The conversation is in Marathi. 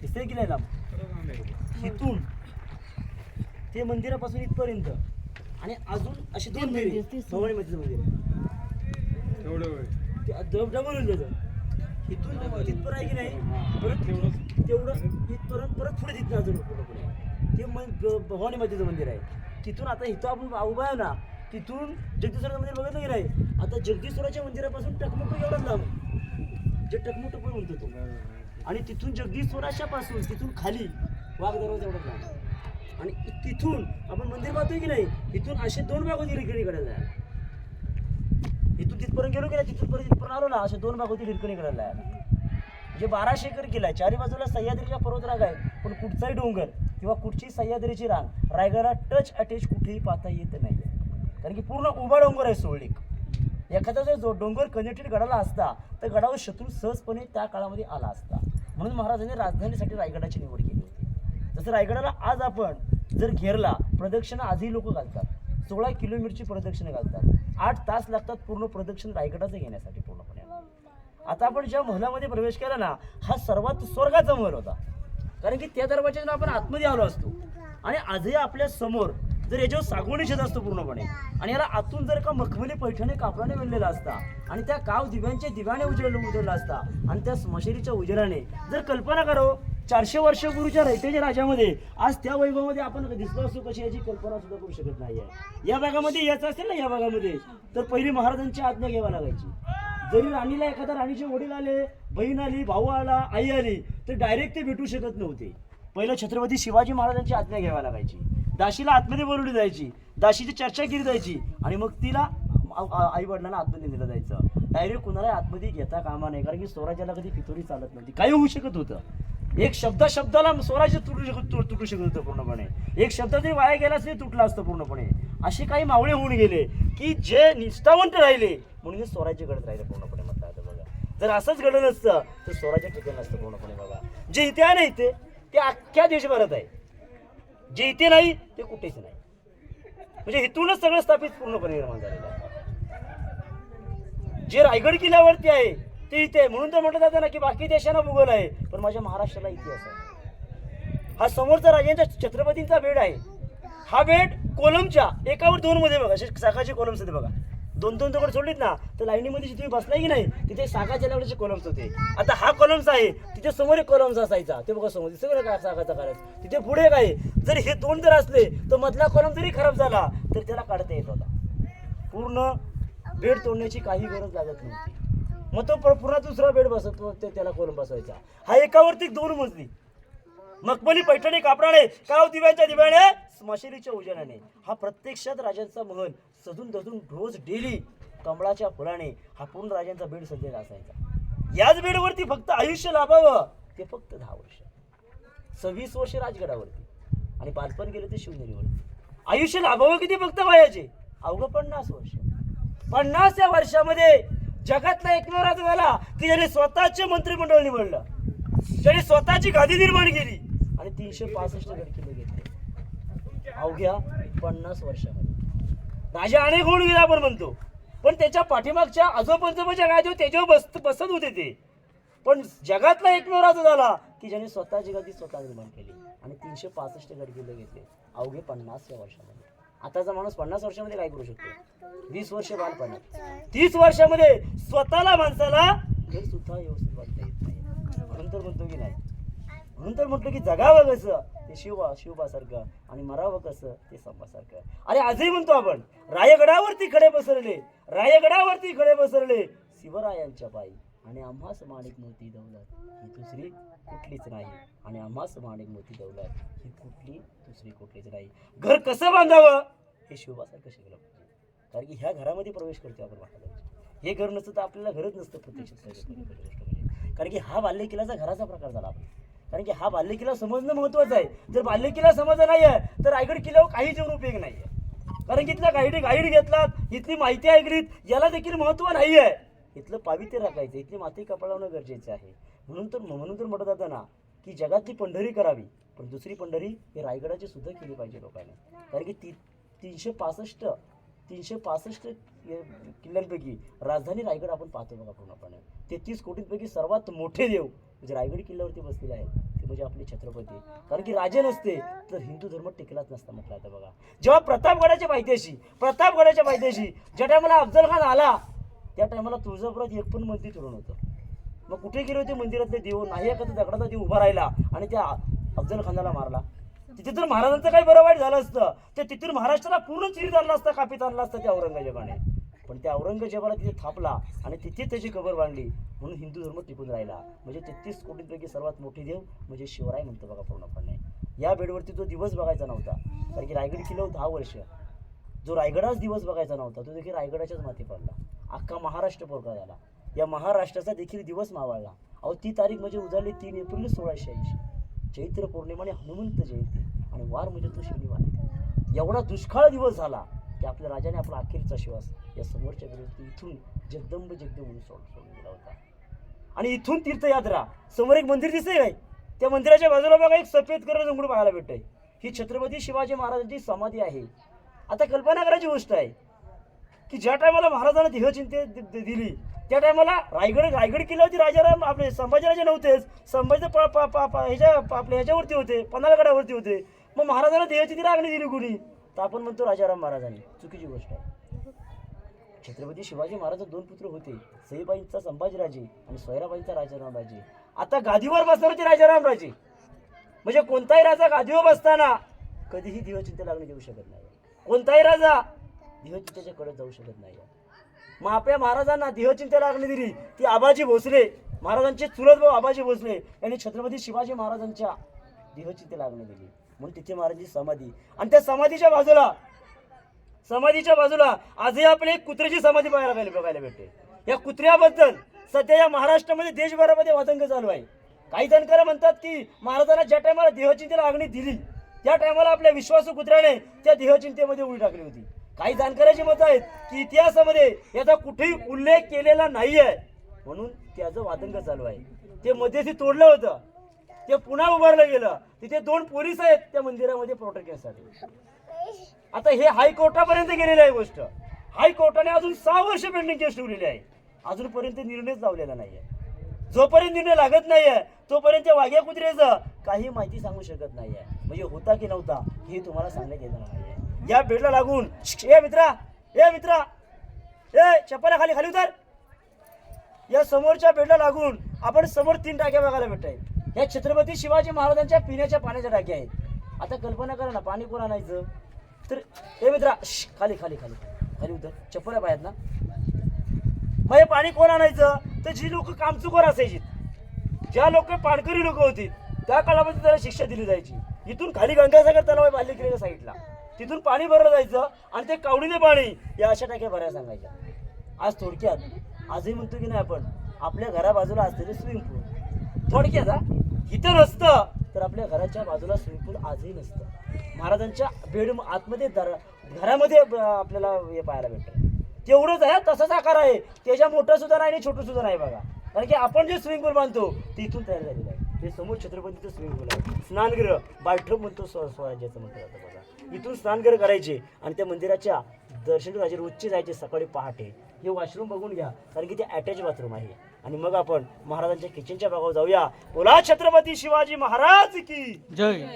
दिसतंय की नाही लांब. इथून ते मंदिरापासून इथपर्यंत. आणि अजून असे दोन फेरी. भवानी मातेचं मंदिर. डबल होईल इथून तिथपर्यंत आहे की नाही? परत तेवढं इथपर्यंत परत पुढे तिथं अजून. ते मन ग- भवानी मातेचं मंदिर आहे. तिथून आता इथं आपण उभा आहे ना तिथून जगदीश्वराचं मंदिर बघितलं की नाही? आता जगदीश्वराच्या मंदिरापासून टकमक एवढंच लांब. जे टकमक टकमक म्हणतो तो. आणि तिथून जगदीश्वराच्या पासून तिथून खाली वाघ दरवाजा जाणार आणि तिथून आपण मंदिर पाहतोय की नाही इथून असे दोन भाग होती रिकडीकडे जायला. इथून तिथपर्यंत गेलो की नाही तिथून परत इथपर्यंत आलो ना असे दोन भाग होती हिरकणीकडे जायला. म्हणजे बाराशे एकर किल्ला आहे चारी बाजूला सह्याद्रीच्या पर्वतराग आहे पण कुठचाही डोंगर किंवा कुठची सह्याद्रीची रांग रायगडला टच अटॅच कुठेही पाहता येत नाही. कारण की पूर्ण उभा डोंगर आहे सोळीक एखादा जर जो डोंगर कनेक्टेड गडाला असता तर गडावर शत्रू सहजपणे त्या काळामध्ये आला असता. म्हणून महाराजांनी राजधानीसाठी रायगडाची निवड केली होती. जसं रायगडाला आज आपण जर घेरला प्रदक्षिणा आजही लोक घालतात. सोळा किलोमीटरची प्रदक्षिणा घालतात. आठ तास लागतात पूर्ण प्रदक्षिण रायगडाचं घेण्यासाठी पूर्णपणे. आता आपण ज्या महलामध्ये प्रवेश केला ना हा सर्वात स्वर्गाचा महल होता. कारण की त्या दरवाजातून आपण आतमध्ये आलो असतो. आणि आजही आपल्यासमोर जर याच्यावर सागवणी शेत असतो पूर्णपणे. आणि याला आतून जर का मखमली पैठणी कापडाने विणलेला असता आणि त्या काव दिव्यांच्या दिव्याने उजळलं उजळला असता आणि त्या स्मशेरीच्या उजेडाने जर कल्पना करो चारशे वर्षपूर्वीच्या रयतेच्या राज्यामध्ये आज त्या वैभवामध्ये आपण दिसलो असतो कशी याची कल्पना सुद्धा करू शकत नाही या भागामध्ये यायचं असेल ना या भागामध्ये तर पहिली महाराजांची आज्ञा घ्यावा लागायची. जरी राणीला एखादा राणीचे वडील आले बहीण आली भाऊ आला आई आली तर डायरेक्ट ते भेटू शकत नव्हते. पहिलं छत्रपती शिवाजी महाराजांची आज्ञा घ्यावा लागायची. दाशीला आतमध्ये बोलवली जायची. दाशीची चर्चा केली जायची. आणि मग तिला आई वडिलांना आतमध्ये नेलं जायचं. डायरेक्ट कुणाला आतमध्ये घेता कामा नाही कारण की स्वराज्याला कधी फितोरी चालत नव्हती. काही होऊ शकत होतं. एक शब्द शब्दाला स्वराज्य तुटू शकत तुटू शकत होतं पूर्णपणे. एक शब्द जरी वाया गेला असते तुटला असतं पूर्णपणे. असे काही मावळे होऊन गेले की जे निष्ठावंत राहिले म्हणून स्वराज्य घडत राहिले पूर्णपणे म्हणतात बघा. जर असंच घडलं नसतं तर स्वराज्य ठिकाण नसतं पूर्णपणे बघा. जे इथे आहे ना इथे ते अख्ख्या देशभरात आहे. जे इथे नाही ते कुठेच नाही. म्हणजे इथूनच सगळं स्थापित पूर्णपणे निर्माण झालेलं आहे. जे रायगड किल्ल्यावरती आहे ते इथे आहे. म्हणून तर म्हटलं जातं ना की बाकी देशांना भूगोल आहे पण माझ्या महाराष्ट्राला इतिहास आहे. हा समोरचा राजांच्या छत्रपतींचा बेड आहे. हा बेड कोलमच्या एकावर दोन मध्ये बघा असे कोलमसाठी बघा. दोन दोन दगड सोडलीत ना तर लाईनीमध्ये जिथे तुम्ही बसलाय की नाही तिथे सागा लेवलचे कॉलम्स होते. आता हा कॉलम्स आहे तिथे समोर एक कॉलम्स असायचा. ते बघा समोर सगळं काय सागाचा करायचं तिथे पुढे काय जर हे दोन जर असले तर मधला कॉलम जरी खराब झाला तर त्याला काढता येत होता. पूर्ण बेड तोडण्याची काही गरज लागत नव्हती. मग तो पुन्हा दुसरा बेड बसत ते त्याला कॉलम बसवायचा. हा एकावरती दोन मजली. मकबली पैठणी कापडाने काव दिव्यांच्या दिव्याने स्मशानीच्या उजनाने. हा प्रत्यक्षात राजांचा महल सजून धजून रोज डेली कमळाच्या फुलाने हा पूर्ण राजांचा बेड सजलेला असायचा याच बेडवरती फक्त आयुष्य लाभावं ते फक्त दहा वर्ष. सव्वीस वर्ष राजगडावरती. आणि बालपण गेले ते शिवनेरीवरती. आयुष्य लाभावं किती फक्त वयाचे अवघं पन्नास वर्ष. पन्नास या वर्षामध्ये जगातला एकमेव राजा झाला. की ज्याने स्वतःचे मंत्रिमंडळ निवडलं. त्याने स्वतःची गादी निर्माण केली. आणि तीनशे पासष्ट गड किल्ले घेतले. अवघ्या पन्नास वर्षामध्ये. राजा अनेक होऊन गेला आपण म्हणतो. पण त्याच्या पाठीमागच्या आजोपंजोबाच्या गादीवर त्याच्यावर बस बसत होते ते. पण जगातला एकमेव राजा झाला की ज्याने स्वतःची जगाची स्वतः निर्माण केली. आणि तीनशे पासष्ट गड किल्ले घेतले. अवघे पन्नास या वर्षामध्ये. आताचा माणूस पन्नास वर्षामध्ये काय करू शकतो? वीस वर्ष बालपणात तीस वर्षामध्ये स्वतःला माणसाला घर सुद्धा व्यवस्थित बांधता येत नाही. म्हणून तर म्हणतो की नाही. म्हणून तर म्हटलं की जगावं कसं? ते शिवा शिवबासारखं आणि मरावं कसं? ते संभासारखं. अरे आजही म्हणतो आपण रायगडावरती खडे बसरले रायगडावरती खडे बसरले शिवरायांच्या पायी. आणि आम्हास माणिक मोती दौलत. ही दुसरी कुठलीच नाही. आणि आम्हास माणिक मोती दौलत. ही कुठली दुसरी कुठलीच नाही. घर कसं बांधावं? हे शिवबासारखं शिकलं कारण की ह्या घरामध्ये प्रवेश करतो आपण महाराजांच्या हे घर नसतं तर आपल्याला घरच नसतं प्रत्यक्षात म्हणजे. कारण की हा बाल्य किल्ल्याचा घराचा प्रकार झाला आपण कारण की हा बाल्य किल्ला समजणं महत्वाचं आहे. जर बाल्य किल्ला समजला नाही आहे तर रायगड किल्ल्यावर काही जेवण उपयोग नाही आहे कारण की इथला गाईड गाईड घेतलात. इथली माहिती ऐकलीत याला देखील महत्त्व नाही आहे इथलं पावित्र्य राखायचं. इथली माती कपाळवणं गरजेचं आहे. म्हणून तर म्हणून तर म्हणत जातं ना की जगातली पंढरी करावी. पण दुसरी पंढरी हे रायगडाची सुद्धा केली पाहिजे लोकांनी. कारण की ती तीनशे पासष्ट तीनशे पासष्ट किल्ल्यांपैकी राजधानी रायगड आपण पाहतो बघा पूर्णपणे. तेहतीस कोटींपैकी सर्वात मोठे देव म्हणजे रायगड किल्ल्यावरती बसलेले आहेत. ते म्हणजे आपले छत्रपती. कारण की राजे नसते तर हिंदू धर्म टिकलाच नसता म्हटलं आता बघा. जेव्हा प्रतापगडाच्या पायथ्याशी प्रतापगडाच्या पायथ्याशी ज्या टायमाला अफजल खान आला त्या टायमाला तुळजापुरात एक पण मंदिर तुरून होतं. मग कुठे गेले होते मंदिरातले देव? नाही एखादा दगडाचा देव उभा राहिला आणि त्या अफजल खानाला मारला. तिथे तर महाराजांचं काही बरं वाईट झालं असतं. ते तिथून महाराष्ट्राला पूर्ण चिरीत आणलं असतं कापीत आणलं असतं त्या औरंगजेबाने. पण त्या औरंगजेबाला तिथे थापला आणि तिथे त्याची कबर बांधली म्हणून हिंदू धर्म टिकून राहिला. म्हणजे तेहतीस कोटींपैकी सर्वात मोठे देव म्हणजे शिवराय म्हणतो बघा पूर्णपणे. या बेडवरती तो दिवस बघायचा नव्हता. कारण की रायगड किल्ल्यावर दहा वर्ष. जो रायगडाच दिवस बघायचा नव्हता तो देखील रायगडाच्याच माती पडला. अख्खा महाराष्ट्र पोरका झाला. या महाराष्ट्राचा देखील दिवस मावळला. अहो ती तारीख म्हणजे उजाडली तीन एप्रिल सोळाशे ऐंशी. चैत्र पौर्णिमाने हनुमंत जयंती. आणि वार म्हणजे तो शनिवार. एवढा दुष्काळ दिवस झाला. की आपल्या राजाने आपला अखेरचा श्वास या समोरच्या विरोधी इथून जगदंब जगदंब म्हणून सोड सोडून दिला होता. आणि इथून तीर्थयात्रा समोर एक मंदिर दिसतंय काय? त्या मंदिराच्या बाजूला बघा एक सफेद कलर जंगड पाहायला भेटतंय. ही छत्रपती शिवाजी महाराजांची समाधी आहे. आता कल्पना करायची गोष्ट आहे की ज्या टायमाला महाराजांना देहचिंते दिली त्या टायमाला रायगड रायगड किल्ल्यावरती राजाराम आपले संभाजीराजे नव्हतेच. संभाजी प- ह्याच्या आपल्या ह्याच्यावरती होते पन्हाळगडावरती होते. मग महाराजांना देहचिंती रागणी दिली कुणी? तर आपण म्हणतो राजाराम महाराजांनी. चुकीची गोष्ट आहे. छत्रपती शिवाजी महाराज दोन पुत्र होते. सईबाईंचा संभाजीराजे आणि सोयराबाईंचा राजारामराजे. आता गादीवर बसणार होते राजारामराजे. म्हणजे कोणताही राजा गादीवर बसताना कधीही दिवचिंते लागणे देऊ शकत नाही. कोणताही राजा देहचिंतेच्याकडे जाऊ शकत नाही. मग आपल्या महाराजांना देहचिंता लागणी दिली ती आबाजी भोसले. महाराजांचे चुलत भाऊ आबाजी भोसले यांनी छत्रपती शिवाजी महाराजांच्या देहचिंते लागणी दिली. म्हणून तिथे महाराजांची समाधी. आणि त्या समाधीच्या बाजूला समाधीच्या बाजूला आजही आपले एक कुत्र्याची समाधी बघायला बघायला भेटते या कुत्र्याबद्दल सध्या या महाराष्ट्रामध्ये देशभरामध्ये वादंग चालू आहे. काही जाणकार म्हणतात की महाराजांना ज्या टायमाला देहचिंतेला आगणी दिली त्या टायमाला आपल्या विश्वासू कुत्र्याने त्या देहचिंतेमध्ये उडी टाकली होती. काही जाणकाराची मत आहेत की इतिहासामध्ये याचा कुठेही उल्लेख केलेला नाही आहे म्हणून त्याचं वादंग चालू आहे. ते मध्यस्थी तोडलं होतं. ते पुन्हा उभारलं गेलं. तिथे दोन पोलीस आहेत त्या मंदिरामध्ये प्रोटेक्शनसाठी आता हे हायकोर्टापर्यंत गेलेली आहे गोष्ट. हायकोर्टाने अजून सहा वर्ष पेंडिंग केस ठेवलेली आहे. अजूनपर्यंत निर्णयच लावलेला नाहीये. जोपर्यंत निर्णय लागत नाहीये तोपर्यंत वाघ्या कुत्र्याचं काही माहिती सांगू शकत नाहीये. म्हणजे होता की नव्हता हे तुम्हाला सांगण्यात येणार नाहीये. या बेडला लागून ए मित्रा ए मित्रा ए चप्पला खाली खाली उतर. या समोरच्या बेडला लागून आपण समोर तीन टाक्या बघायला भेटत या छत्रपती शिवाजी महाराजांच्या पिण्याच्या पाण्याच्या टाक्या आहेत. आता कल्पना करा ना पाणी कोण आणायचं? तर हे मित्रा खाली खाली खाली. खाली उतर. चप्पल्या पायात ना. मग हे पाणी कोण आणायचं? तर जी लोक कामचुकोर असायची. ज्या लोक पाणकरी लोक होती त्या काळामध्ये त्याला शिक्षा दिली जायची. इथून खाली गंगासागर तलाव आहे बाल्यकिरीच्या साईडला. तिथून पाणी भरलं जायचं आणि ते कावडीने पाणी. या अशा टाक्या भरायला सांगायच्या. आज थोडक्यात आजही म्हणतो की नाही आपण आपल्या घराबाजूला असलेले स्विमिंग पूल. थोडक्यात हा? इथं नसतं तर आपल्या घराच्या बाजूला स्विमिंग पूल आजही नसतं. महाराजांच्या बेड आतमध्ये दर घरामध्ये आपल्याला हे पाहायला भेटतं. तेवढंच आहे तसाच आकार आहे. त्याच्या मोठं सुद्धा नाही आणि छोटं सुद्धा नाही बघा. कारण की आपण जे स्विमिंग पूल बांधतो ते इथून तयार झालेलं आहे. ते समोर छत्रपतीचं स्विमिंग पूल आहे. स्नानगृह बाथरूम म्हणतो स्व स्वराज्याचं म्हणतो जातं बघा. इथून स्नानगृह करायचे आणि त्या मंदिराच्या दर्शन करायचे रोजचे जायचे सकाळी पहाटे. हे वॉशरूम बघून घ्या कारण की ते अटॅच बाथरूम आहे. आणि मग आपण महाराजांच्या किचनच्या भागावर जाऊया. बोला छत्रपती शिवाजी महाराज की. जय.